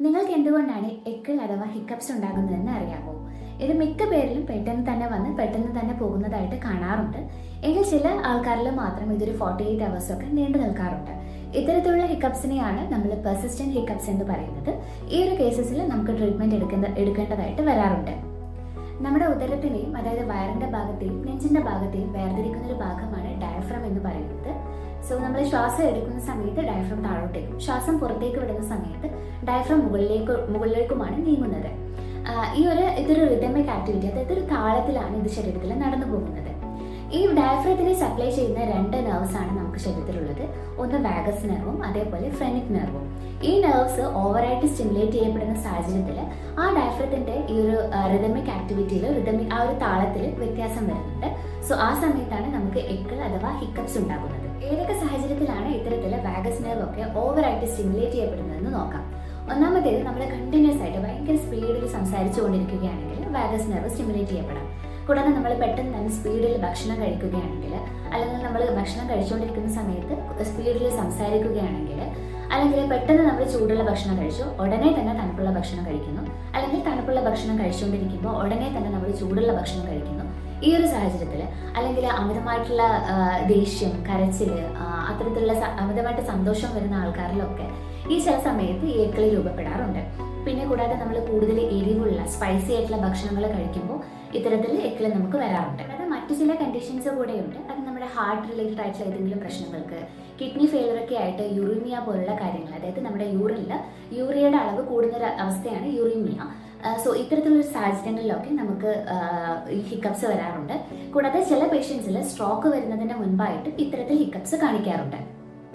നിങ്ങൾക്ക് എന്തുകൊണ്ടാണ് എക്കിൾ അഥവാ ഹിക്കപ്സ് ഉണ്ടാകുന്നതെന്ന് അറിയാമോ? ഇത് മിക്ക പേരിലും പെട്ടെന്ന് തന്നെ വന്ന് പെട്ടെന്ന് തന്നെ പോകുന്നതായിട്ട് കാണാറുണ്ട്. എങ്കിൽ ചില ആൾക്കാരിൽ മാത്രം ഇതൊരു ഫോർട്ടി എയ്റ്റ് അവേഴ്സ് ഒക്കെ നീണ്ടു നിൽക്കാറുണ്ട്. ഇത്തരത്തിലുള്ള ഹിക്കപ്സിനെയാണ് നമ്മൾ പെർസിസ്റ്റന്റ് ഹിക്കപ്സ് എന്ന് പറയുന്നത്. ഈ ഒരു കേസസിൽ നമുക്ക് ട്രീറ്റ്മെന്റ് എടുക്കുന്ന എടുക്കേണ്ടതായിട്ട് വരാറുണ്ട്. നമ്മുടെ ഉദരത്തിനെയും അതായത് വയറിന്റെ ഭാഗത്തെയും നെഞ്ചിന്റെ ഭാഗത്തെയും വേർതിരിക്കുന്ന ഒരു ഭാഗമാണ് ഡയഫ്രം എന്ന് പറയുന്നത്. സോ നമ്മൾ ശ്വാസം എടുക്കുന്ന സമയത്ത് ഡയഫ്രം താഴോട്ട് താഴോട്ടേക്കും ശ്വാസം പുറത്തേക്ക് വിടുന്ന സമയത്ത് ഡയഫ്രം മുകളിലേക്ക് മുകളിലേക്കുമാണ് നീങ്ങുന്നത്. ഈ ഒരു ഇതൊരു റിതമിക് ആക്ടിവിറ്റി അതായത് ഒരു താളത്തിലാണ് ഇത് ശരീരത്തിൽ നടന്നു പോകുന്നത്. ഈ ഡയഫ്രത്തിനെ സപ്ലൈ ചെയ്യുന്ന രണ്ട് നെർവ്സ് ആണ് നമുക്ക് ശരീരത്തിലുള്ളത്. ഒന്ന് വാഗസ് നെർവും അതേപോലെ ഫ്രെനിക് നെർവും ഈ നെർവ്സ് ഓവറായിട്ട് സ്റ്റിമുലേറ്റ് ചെയ്യപ്പെടുന്ന സാഹചര്യത്തിൽ ആ ഡയഫ്രത്തിന്റെ ഈ ഒരു റിതമിക് ആക്ടിവിറ്റിയിൽ റിതമിക് ആ ഒരു താളത്തിൽ വ്യത്യാസം വരുന്നുണ്ട്. സോ ആ സമയത്താണ് നമുക്ക് എക്കിൾ അഥവാ ഹിക്കപ്സ് ഉണ്ടാകുന്നത്. ഏതൊക്കെ സാഹചര്യത്തിലാണ് ഇത്തരത്തിൽ വാഗസ് നെർവ് ഒക്കെ ഓവറായിട്ട് സ്റ്റിമുലേറ്റ് ചെയ്യപ്പെടുന്നതെന്ന് നോക്കാം. ഒന്നാമത്തേത് നമ്മൾ കണ്ടിന്യൂസ് ആയിട്ട് ഭയങ്കര സ്പീഡിൽ സംസാരിച്ചു കൊണ്ടിരിക്കുകയാണെങ്കിൽ വാഗസ് നെർവ് സ്റ്റിമുലേറ്റ് ചെയ്യപ്പെടാം. കൂടാതെ നമ്മൾ പെട്ടെന്ന് തന്നെ സ്പീഡിൽ ഭക്ഷണം കഴിക്കുകയാണെങ്കിൽ അല്ലെങ്കിൽ നമ്മൾ ഭക്ഷണം കഴിച്ചുകൊണ്ടിരിക്കുന്ന സമയത്ത് സ്പീഡിൽ സംസാരിക്കുകയാണെങ്കിൽ അല്ലെങ്കിൽ പെട്ടെന്ന് നമ്മൾ ചൂടുള്ള ഭക്ഷണം കഴിച്ചു ഉടനെ തന്നെ തണുപ്പുള്ള ഭക്ഷണം കഴിക്കുന്നു. അല്ലെങ്കിൽ തണുപ്പുള്ള ഭക്ഷണം കഴിച്ചുകൊണ്ടിരിക്കുമ്പോൾ ഉടനെ തന്നെ നമ്മൾ ചൂടുള്ള ഭക്ഷണം കഴിക്കുന്നു. ഈ ഒരു സാഹചര്യത്തിൽ അല്ലെങ്കിൽ അമിതമായിട്ടുള്ള ദേഷ്യം കരച്ചിൽ അത്തരത്തിലുള്ള അമിതമായിട്ട് സന്തോഷം വരുന്ന ആൾക്കാരിലൊക്കെ ഈ ചില സമയത്ത് ഈ എക്കളി രൂപപ്പെടാറുണ്ട്. പിന്നെ കൂടാതെ നമ്മൾ കൂടുതൽ എരിവുള്ള സ്പൈസി ആയിട്ടുള്ള ഭക്ഷണങ്ങൾ കഴിക്കുമ്പോൾ ഇത്തരത്തിൽ എക്കിളി നമുക്ക് വരാറുണ്ട്. അത് മറ്റു ചില കണ്ടീഷൻസ് കൂടെയുണ്ട് അത് നമ്മുടെ ഹാർട്ട് റിലേറ്റഡ് ആയിട്ടുള്ള ഏതെങ്കിലും പ്രശ്നങ്ങൾക്ക് കിഡ്നി ഫെയിലർ ഒക്കെ ആയിട്ട് യൂറിമിയ പോലുള്ള കാര്യങ്ങൾ അതായത് നമ്മുടെ യൂറിനിൽ യൂറിയയുടെ അളവ് കൂടുന്ന അവസ്ഥയാണ് യൂറിമിയ സോ ഇത്തരത്തിലുള്ള സാഹചര്യങ്ങളിലൊക്കെ നമുക്ക് ഈ ഹിക്കപ്സ് വരാറുണ്ട്. കൂടാതെ ചില പേഷ്യൻസിൽ സ്ട്രോക്ക് വരുന്നതിന് മുൻപായിട്ട് ഇത്തരത്തിൽ ഹിക്കപ്സ് കാണിക്കാറുണ്ട്.